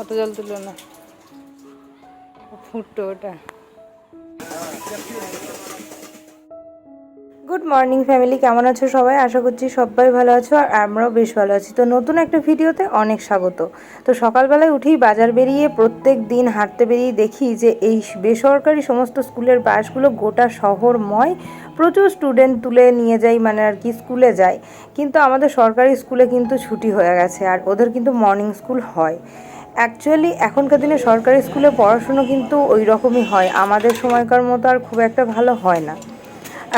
অত জল তুলো না। ফুটতো ওটা। গুড মর্নিং ফ্যামিলি কেমন আছো সবাই? আশা করছি সবাই ভালো আছো আর আমরাও বেশ ভালো আছি। তো নতুন একটা ভিডিওতে অনেক স্বাগত। তো সকালবেলায় উঠেই বাজার বেরিয়ে প্রত্যেক দিন হাঁটতে বেরিয়ে দেখি যে এই বেসরকারি সমস্ত স্কুলের বাসগুলো গোটা শহরময় প্রচুর স্টুডেন্ট তুলে নিয়ে যায় মানে আর কি স্কুলে যায়। কিন্তু আমাদের সরকারি স্কুলে কিন্তু ছুটি হয়ে গেছে আর ওদের কিন্তু মর্নিং স্কুল হয়। অ্যাকচুয়ালি এখনকার দিনে সরকারি স্কুলে পড়াশুনো কিন্তু ওই রকমই হয়। আমাদের সময়কার মতো আর খুব একটা ভালো হয় না।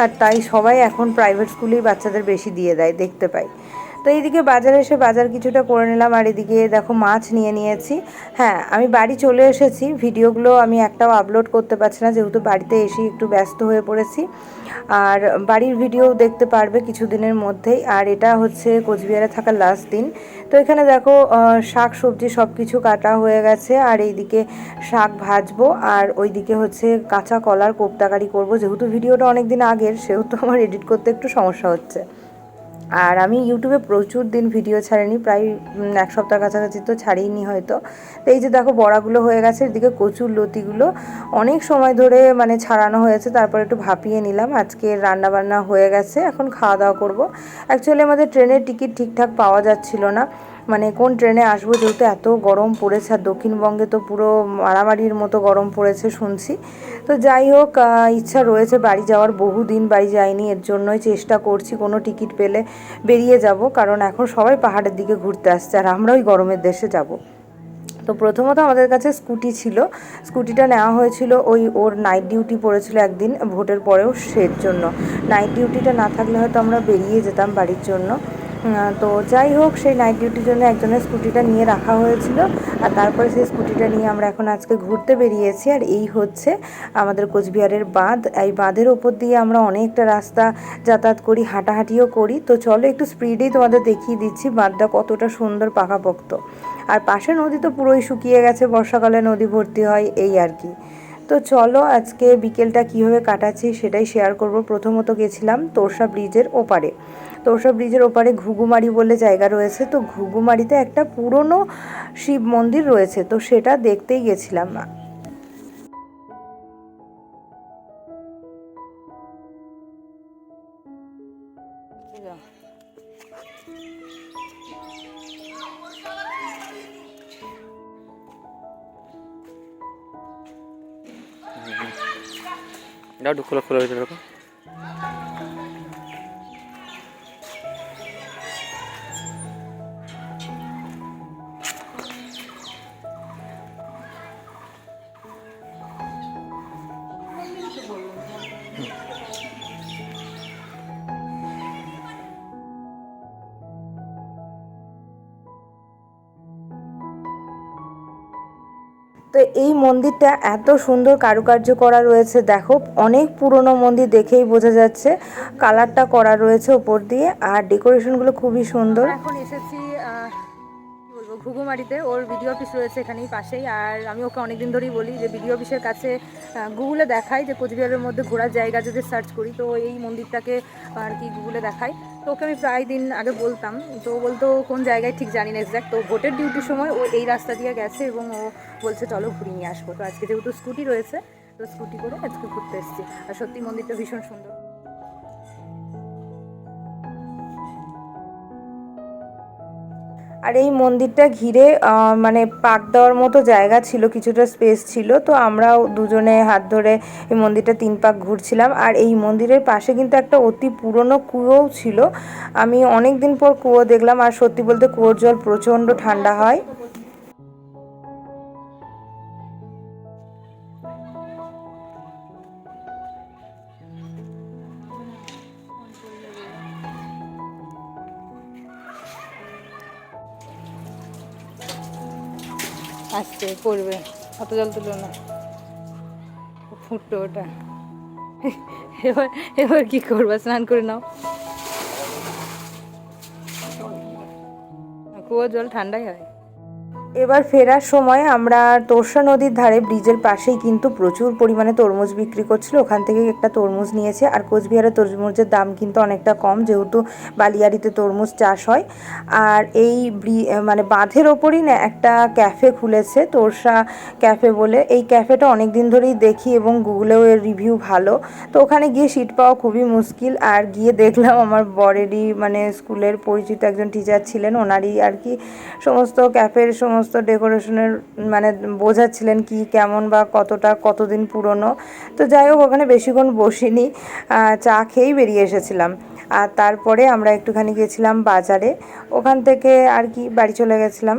আর তাই সবাই এখন প্রাইভেট স্কুলেই বাচ্চাদের বেশি দিয়ে দেয় দেখতে পাই। তো এইদিকে বাজারে এসে বাজার কিছুটা করে নিলাম, আর এদিকে দেখো মাছ নিয়ে নিয়েছি। হ্যাঁ আমি বাড়ি চলে এসেছি, ভিডিওগুলো আমি একটাও আপলোড করতে পারছি না, যেহেতু বাড়িতে এসে একটু ব্যস্ত হয়ে পড়েছি। আর বাড়ির ভিডিও দেখতে পারবে কিছুদিনের মধ্যেই, আর এটা হচ্ছে কোচবিহারে থাকার লাস্ট দিন। তো এখানে দেখো শাক, সবজি সব কিছু কাটা হয়ে গেছে, আর এইদিকে শাক ভাজবো, আর ওইদিকে হচ্ছে কাঁচা কলার কোপ্তাকারি করব, যেহেতু ভিডিওটা অনেক দিন আগের, সেহেতু আমার এডিট করতে একটু সমস্যা হচ্ছে। আর আমি ইউটিউবে প্রচুর দিন ভিডিও ছাড়িনি, প্রায় এক সপ্তাহ কাছাকাছি তো ছাড়িনি হয়তো। তো এই যে দেখো বড়াগুলো হয়ে গেছে, এদিকে কচুর লতিগুলো অনেক সময় ধরে মানে ছাড়ানো হয়েছে, তারপর একটু ভাপিয়ে নিলাম। আজকে রান্না বান্না হয়ে গেছে, এখন খাওয়া দাওয়া করব। অ্যাকচুয়ালি আমাদের ট্রেনের টিকিট ঠিকঠাক পাওয়া যাচ্ছিল না। মানে কোন ট্রেনে আসব যেহেতু এত গরম পড়েছে আর দক্ষিণবঙ্গে তো পুরো মারামারির মতো গরম পড়েছে শুনছি। তো যাই হোক ইচ্ছা রয়েছে বাড়ি যাওয়ার বহু দিন বাড়ি যাইনি, এর জন্যই চেষ্টা করছি কোনো টিকিট পেলে বেরিয়ে যাব, কারণ এখন সবাই পাহাড়ের দিকে ঘুরতে আসছে আর আমরা ওই গরমের দেশে যাব। তো প্রথমত আমাদের কাছে স্কুটি ছিল। স্কুটিটা নেওয়া হয়েছিল ওই ওর নাইট ডিউটি পড়েছিল একদিন, ভোটের পরেও সের জন্য। নাইট ডিউটিটা না থাকলে হয়তো আমরা বেরিয়ে যেতাম বাড়ির জন্য। তো যাই হোক, সেই নাইট ডিউটির জন্য একজনের স্কুটিটা নিয়ে রাখা হয়েছিল আর তারপরে সেই স্কুটিটা নিয়ে আমরা এখন আজকে ঘুরতে বেরিয়েছি আর এই হচ্ছে আমাদের কোচবিহারের বাঁধ। এই বাঁধের ওপর দিয়ে আমরা অনেকটা রাস্তা যাতায়াত করি, হাঁটাহাঁটিও করি। তো চলো একটু স্পিডেই তোমাদের দেখিয়ে দিচ্ছি বাঁধটা কতটা সুন্দর পাকাপোক্ত। আর পাশে নদী তো পুরোই শুকিয়ে গেছে, বর্ষাকালে নদী ভর্তি হয়, এই আর কি। তো চলো আজকে বিকেলটা কীভাবে কাটাচ্ছি সেটাই শেয়ার করব। প্রথমত গেছিলাম তোরসা ব্রিজের ওপারে। তোরসা ব্রিজের ওপারে ঘুঘুমারি বলে জায়গা রয়েছে। তো ঘুঘুমারিতে একটা পুরনো শিব মন্দির রয়েছে, তো সেটা দেখতেই গেছিলাম একটু খোলা খোলা তো এই মন্দিরটা এত সুন্দর কারুকার্য করা রয়েছে, দেখো। অনেক পুরনো মন্দির দেখেই বোঝা যাচ্ছে। কালারটা করা রয়েছে ওপর দিয়ে, আর ডেকোরেশনগুলো খুবই সুন্দর। এখন এসেছি বলব, ঘুঘুমারিতে। ওর ভিডিও অফিস রয়েছে এখানেই পাশেই, আর আমি ওকে অনেকদিন ধরেই বলি যে ভিডিও অফিসের কাছে গুগলে দেখাই যে কোচবিহারের মধ্যে ঘোরার জায়গা যদি সার্চ করি, তো এই মন্দিরটাকে আর কি গুগলে দেখাই। তো ওকে আমি প্রায় দিন আগে বলতাম। তো বলতো, কোন জায়গায় ঠিক জানি না এক্স্যাক্ট তো ভোটের ডিউটির সময় ও এই রাস্তা দিয়ে গেছে এবং ও বলছে, চলো ঘুরিয়ে নিয়ে আসব। তো আজকে যেহেতু স্কুটি রয়েছে, তো স্কুটি করে আজকে ঘুরতে এসেছি। আর সত্যি মন্দিরটা ভীষণ সুন্দর। আর এই মন্দিরটা ঘিরে মানে পাক দেওয়ার মতো জায়গা ছিল, কিছুটা স্পেস ছিল, তো আমরাও দুজনে হাত ধরে এই মন্দিরটা তিন পাক ঘুরছিলাম। আর এই মন্দিরের পাশে কিন্তু একটা অতি পুরনো কুয়োও ছিল। আমি অনেক দিন পর কুয়ো দেখলাম, আর সত্যি বলতে কুয়োর জল প্রচণ্ড ঠান্ডা হয়। আসছে পড়বে অত জল তুলো না। ফুটতো ওটা। এবার এবার কি করবে? স্নান করে নাও। কুয়োর জল ঠান্ডাই হয়। এবার ফেরার সময় আমরা তোরসা নদীর ধারে ব্রিজের পাশেই কিন্তু প্রচুর পরিমাণে তরমুজ বিক্রি করছিল। ওখান থেকে একটা তরমুজ নিয়েছে। আর কোচবিহারের তরমুজের দাম কিন্তু অনেকটা কম, যেহেতু বালিয়াড়িতে তরমুজ চাষ হয়। আর এই মানে বাঁধের ওপরই না, একটা ক্যাফে খুলেছে তোরসা ক্যাফে বলে। এই ক্যাফেটা অনেক দিন ধরেই দেখি এবং গুগলেও এর রিভিউ ভালো। তো ওখানে গিয়ে সিট পাওয়া খুবই মুশকিল। আর গিয়ে দেখলাম আমার বরেরই মানে স্কুলের পরিচিত একজন টিচার ছিলেন। ওনারই আর কি সমস্ত ক্যাফের সমস্ত ডেকোরেশনের মানে বোঝাচ্ছিলেন কি কেমন বা কতটা কতদিন পুরনো। তো যাই হোক, ওখানে বেশিক্ষণ বসিনি চা খেয়েই বেরিয়ে এসেছিলাম। আর তারপরে আমরা একটুখানি গিয়েছিলাম বাজারে। ওখান থেকে আর কি বাড়ি চলে গেছিলাম।